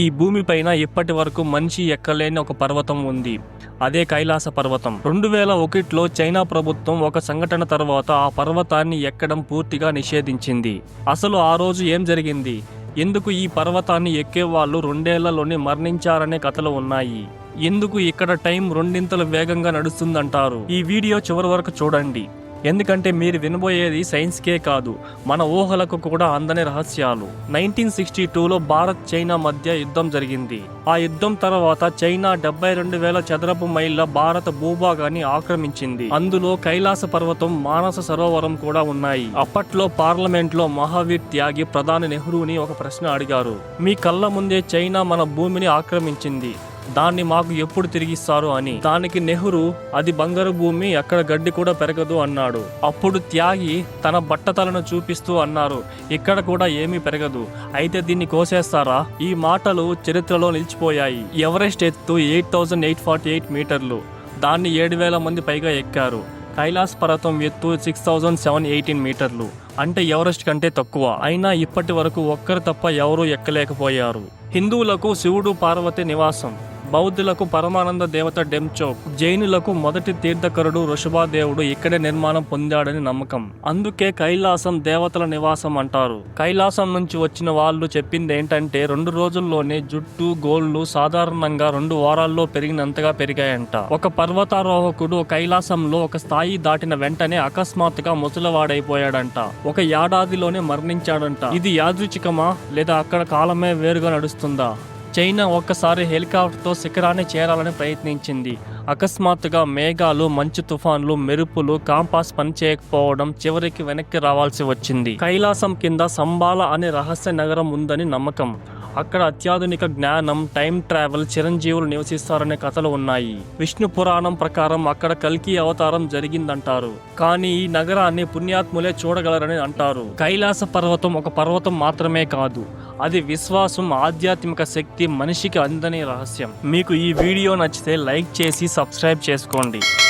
ఈ భూమిపైన ఇప్పటి వరకు మనిషి ఎక్కలేని ఒక పర్వతం ఉంది. అదే కైలాస పర్వతం. రెండు వేల ఒకటిలో చైనా ప్రభుత్వం ఒక సంఘటన తర్వాత ఆ పర్వతాన్ని ఎక్కడం పూర్తిగా నిషేధించింది. అసలు ఆ రోజు ఏం జరిగింది? ఎందుకు ఈ పర్వతాన్ని ఎక్కే వాళ్ళు రెండేళ్ళలోనే మరణించారనే కథలు ఉన్నాయి. ఎందుకు ఇక్కడ టైం రెండింతలు వేగంగా నడుస్తుందంటారు? ఈ వీడియో చివరి వరకు చూడండి. ఎందుకంటే మీరు వినబోయేది సైన్స్కే కాదు మన ఊహలకు కూడా అందని రహస్యాలు. నైన్టీన్ సిక్స్టీ టూలో భారత్ చైనా మధ్య యుద్ధం జరిగింది. ఆ యుద్ధం తర్వాత చైనా డెబ్బై రెండు వేల చదరపు మైళ్ళ భారత భూభాగాన్ని ఆక్రమించింది. అందులో కైలాస పర్వతం మానస సరోవరం కూడా ఉన్నాయి. అప్పట్లో పార్లమెంట్లో మహావీర్ త్యాగి ప్రధాని నెహ్రూని ఒక ప్రశ్న అడిగారు. మీ కళ్ళ ముందే చైనా మన భూమిని ఆక్రమించింది. దాన్ని మాకు ఎప్పుడు తిరిగిస్తారు అని. దానికి నెహ్రూ అది బంగారు భూమి అక్కడ గడ్డి కూడా పెరగదు అన్నాడు. అప్పుడు త్యాగి తన బట్టతలను చూపిస్తూ అన్నారు ఇక్కడ కూడా ఏమీ పెరగదు. అయితే దీన్ని కోసేస్తారా? ఈ మాటలు చరిత్రలో నిలిచిపోయాయి. ఎవరెస్ట్ ఎత్తు eight thousand eight forty eight మీటర్లు. దాన్ని ఏడు వేల మంది పైగా ఎక్కారు. కైలాస్ పర్వతం ఎత్తు సిక్స్ థౌజండ్ సెవెన్ ఎయిటీన్ మీటర్లు. అంటే ఎవరెస్ట్ కంటే తక్కువ. అయినా ఇప్పటి వరకు ఒక్కరు తప్ప ఎవరూ ఎక్కలేకపోయారు. హిందువులకు శివుడు పార్వతి నివాసం. బౌద్ధులకు పరమానంద దేవత డెమ్చోక్ జైనులకు మొదటి తీర్థకరుడు ఋషభాదేవుడు ఇక్కడే నిర్మాణం పొందాడని నమ్మకం. అందుకే కైలాసం దేవతల నివాసం అంటారు. కైలాసం నుంచి వచ్చిన వాళ్ళు చెప్పింది ఏంటంటే రెండు రోజుల్లోనే జుట్టు గోళ్ళు సాధారణంగా రెండు వారాల్లో పెరిగినంతగా పెరిగాయంట. ఒక పర్వతారోహకుడు కైలాసంలో ఒక స్థాయి దాటిన వెంటనే అకస్మాత్తుగా ముసలివాడైపోయాడంట. ఒక ఏడాదిలోనే మరణించాడంట. ఇది యాదృచికమా లేదా అక్కడ కాలమే వేరుగా నడుస్తుందా? చైనా ఒక్కసారి హెలికాప్టర్తో శిఖరాన్ని చేరాలని ప్రయత్నించింది. అకస్మాత్తుగా మేఘాలు మంచు తుఫాన్లు మెరుపులు కాంపాస్ పనిచేయకపోవడం చివరికి వెనక్కి రావాల్సి వచ్చింది. కైలాసం కింద సంబాల అనే రహస్య నగరం ఉందని నమ్మకం. అక్కడ అత్యాధునిక జ్ఞానం టైం ట్రావెల్ చిరంజీవులు నివసిస్తారనే కథలు ఉన్నాయి. విష్ణు పురాణం ప్రకారం అక్కడ కల్కి అవతారం జరిగిందంటారు. కానీ ఈ నగరాన్ని పుణ్యాత్ములే చూడగలరని అంటారు. కైలాస పర్వతం ఒక పర్వతం మాత్రమే కాదు. అది విశ్వాసం ఆధ్యాత్మిక శక్తి మనిషికి అందని రహస్యం. మీకు ఈ వీడియో నచ్చితే లైక్ చేసి సబ్స్క్రైబ్ చేసుకోండి.